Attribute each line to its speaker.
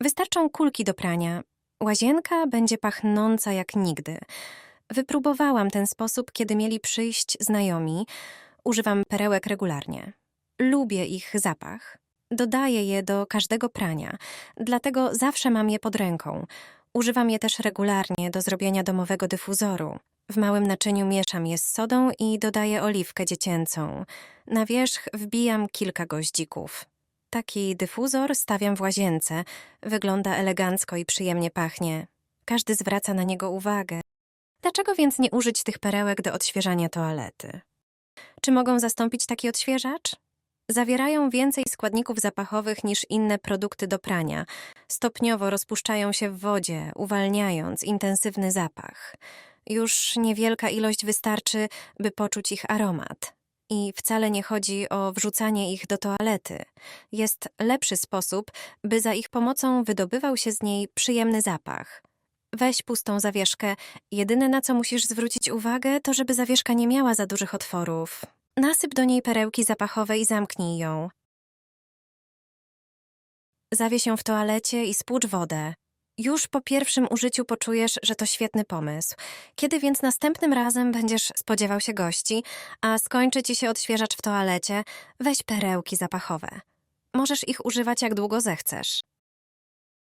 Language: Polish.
Speaker 1: Wystarczą kulki do prania. Łazienka będzie pachnąca jak nigdy. Wypróbowałam ten sposób, kiedy mieli przyjść znajomi. Używam perełek regularnie. Lubię ich zapach. Dodaję je do każdego prania, dlatego zawsze mam je pod ręką. Używam je też regularnie do zrobienia domowego dyfuzoru. W małym naczyniu mieszam je z sodą i dodaję oliwkę dziecięcą. Na wierzch wbijam kilka goździków. Taki dyfuzor stawiam w łazience. Wygląda elegancko i przyjemnie pachnie. Każdy zwraca na niego uwagę. Dlaczego więc nie użyć tych perełek do odświeżania toalety? Czy mogą zastąpić taki odświeżacz? Zawierają więcej składników zapachowych niż inne produkty do prania. Stopniowo rozpuszczają się w wodzie, uwalniając intensywny zapach. Już niewielka ilość wystarczy, by poczuć ich aromat. I wcale nie chodzi o wrzucanie ich do toalety. Jest lepszy sposób, by za ich pomocą wydobywał się z niej przyjemny zapach. Weź pustą zawieszkę. Jedyne na co musisz zwrócić uwagę, to żeby zawieszka nie miała za dużych otworów. Nasyp do niej perełki zapachowe i zamknij ją. Zawieś ją w toalecie i spłucz wodę. Już po pierwszym użyciu poczujesz, że to świetny pomysł. Kiedy więc następnym razem będziesz spodziewał się gości, a skończy ci się odświeżacz w toalecie, weź perełki zapachowe. Możesz ich używać jak długo zechcesz.